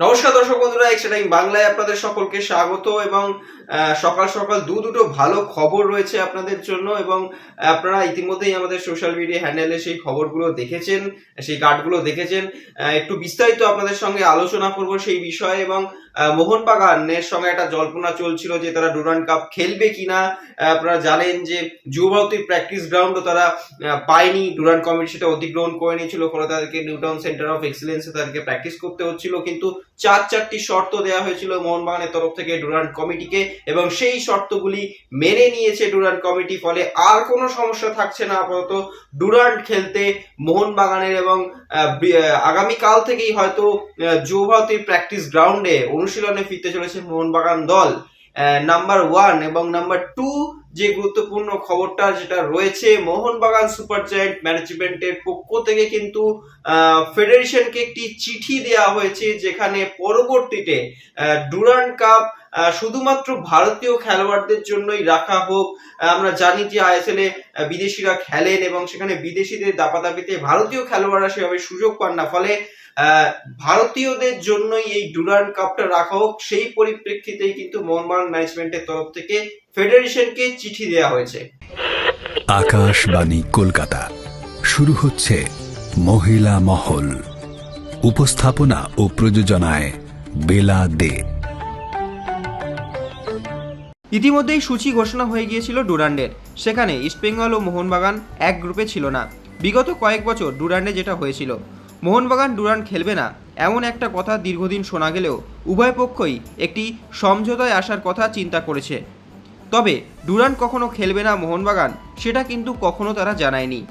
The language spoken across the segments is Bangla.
নমস্কার দর্শক বন্ধুরা এক্সট্রা টাইম বাংলায় আপনাদের সকলকে স্বাগত এবং সকাল সকাল দু দুটো ভালো খবর রয়েছে আপনাদের জন্য এবং আপনারা ইতিমধ্যেই আমাদের সোশ্যাল মিডিয়া হ্যান্ডেলে সেই খবরগুলো দেখেছেন, সেই কার্ডগুলো দেখেছেন। একটু বিস্তারিত আপনাদের সঙ্গে আলোচনা করব সেই বিষয়ে এবং মোহনবাগানের সঙ্গে একটা জল্পনা চলছিল যে তারা ডুরান্ড কাপ খেলবে কিনা। আপনারা জানেন যে যুবভারতীর প্র্যাকটিস গ্রাউন্ডও তারা পায়নি। ডুরান্ড কমিটি সেটা অধিগ্রহণ করে নিয়েছিল। ফলে তাদেরকে নিউটাউন সেন্টার অফ এক্সিলেন্সে তাদেরকে প্র্যাকটিস করতে হচ্ছিল। কিন্তু চার চারটি শর্ত দেওয়া হয়েছিল মোহনবাগানের তরফ থেকে ডুরান্ড কমিটিকে। এবং সেই শর্তগুলি মেনে নিয়েছে ডুরান্ড কমিটি। ফলে আর কোনো সমস্যা থাকছে না। আপাতত ডুরান্ড খেলতে মোহনবাগানের এবং আগামীকাল থেকেই হয়তো যুবভারতীর প্র্যাকটিস গ্রাউন্ডে অনুশীলনে ফিরতে চলেছে মোহনবাগান দল। নাম্বার ওয়ান এবং নাম্বার টু যে গুরুত্বপূর্ণ খবরটা যেটা রয়েছে, মোহনবাগান সুপার জায়েন্ট ম্যানেজমেন্টের পক্ষ থেকে কিন্তু ফেডারেশনকে একটি চিঠি দেওয়া হয়েছে যেখানে পরবর্তীতে ডুরান্ড কাপ শুধুমাত্র ভারতীয় খেলোয়াড়দের জন্যই রাখা হোক। আমরা জানি যে আইএসএল এ বিদেশিরা খেলেন এবং সেখানে বিদেশিদের দাপাদাপিতে ভারতীয় খেলোয়াড়রা সেভাবে সুযোগ পান না। ফলে ভারতীয়দের জন্যই এই ডুরান্ড কাপটা রাখা হোক, সেই পরিপ্রেক্ষিতেই কিন্তু মোহনবাগান ম্যানেজমেন্টের তরফ থেকে ফেডারেশনকে চিঠি দেওয়া হয়েছে। আকাশবাণী কলকাতা। শুরু হচ্ছে মহিলা মহল। উপস্থাপনা ও প্রযোজনায় বেলা দে। ইতিমধ্যেই সূচি ঘোষণা হয়ে গিয়েছিল ডুরান্ডের। সেখানে ইস্টবেঙ্গল ও মোহনবাগান এক গ্রুপে ছিল না। বিগত কয়েক বছর ডুরান্ডে যেটা হয়েছিল। মোহনবাগান ডুরান্ড খেলবে না, এমন একটা কথা দীর্ঘদিন শোনা গেলেও উভয় পক্ষই একটি সমঝোতায় আসার কথা চিন্তা করেছে। তবে ডুরান্ড কখনো খেলবে না মোহনবাগান, সেটা কিন্তু কখনো তারা জানায়নি।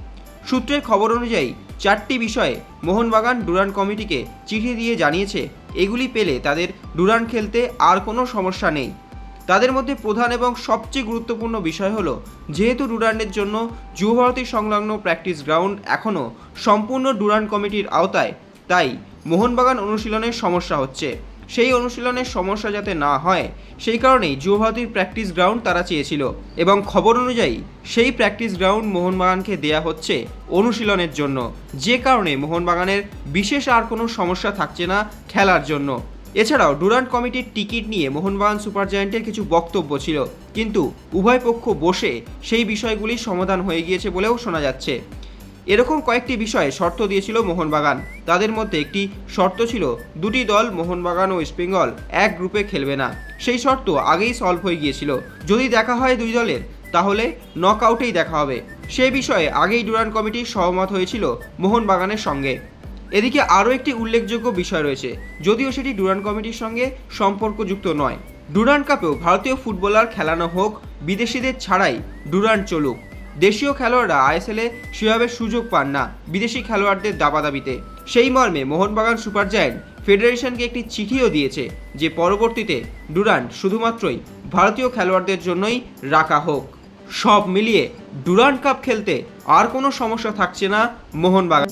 সূত্রের খবর অনুযায়ী, চারটি বিষয়ে মোহনবাগান ডুরান্ড কমিটিকে চিঠি দিয়ে জানিয়েছে, এগুলি পেলে তাদের ডুরান্ড খেলতে আর কোনো সমস্যা নেই। তাদের মধ্যে প্রধান এবং সবচেয়ে গুরুত্বপূর্ণ বিষয় হলো, যেহেতু ডুরান্ডের জন্য যুবভারতী সংলগ্ন প্র্যাকটিস গ্রাউন্ড এখনও সম্পূর্ণ ডুরান্ড কমিটির আওতায়, তাই মোহনবাগান অনুশীলনের সমস্যা হচ্ছে। সেই অনুশীলনের সমস্যা যাতে না হয়, সেই কারণেই যুবভারতীর প্র্যাকটিস গ্রাউন্ড তারা চেয়েছিল এবং খবর অনুযায়ী সেই প্র্যাকটিস গ্রাউন্ড মোহনবাগানকে দেয়া হচ্ছে অনুশীলনের জন্য। যে কারণে মোহনবাগানের বিশেষ আর কোনো সমস্যা থাকছে না খেলার জন্য। এছাড়াও ডুরান্ট কমিটির টিকিট নিয়ে মোহনবাগান সুপার জায়ান্টের কিছু বক্তব্য ছিল। কিন্তু উভয় পক্ষ বসে সেই বিষয়গুলি সমাধান হয়ে গিয়েছে বলেও শোনা যাচ্ছে। এরকম কয়েকটি বিষয়ে শর্ত দিয়েছিল মোহনবাগান। তাদের মধ্যে একটি শর্ত ছিল, দুটি দল, মোহনবাগান ও ইস্টবেঙ্গল এক গ্রুপে খেলবে না। সেই শর্ত আগেই সলভ হয়ে গিয়েছিল। যদি দেখা হয় দুই দলের, তাহলে নক আউটেই দেখা হবে। সে বিষয়ে আগেই ডুরান্ট কমিটি সহমত হয়েছিল মোহনবাগানের সঙ্গে। এদিকে আরও একটি উল্লেখযোগ্য বিষয় রয়েছে, যদিও সেটি ডুরান্ট কমিটির সঙ্গে সম্পর্কযুক্ত নয়। ডুরান্ট কাপেও ভারতীয় ফুটবলার খেলানো হোক, বিদেশিদের ছাড়াই ডুরান্ট চলুক। দেশীয় খেলোয়াড়রা আইএসএলে সেভাবে সুযোগ পান না বিদেশি খেলোয়াড়দের দাবাদাবিতে। সেই মর্মে মোহনবাগান সুপার জায়েন্ট ফেডারেশনকে একটি চিঠিও দিয়েছে যে পরবর্তীতে ডুরান্ট শুধুমাত্রই ভারতীয় খেলোয়াড়দের জন্যই রাখা হোক। সব মিলিয়ে ডুরান্ট কাপ খেলতে আর কোনো সমস্যা থাকছে না Mohun Bagan.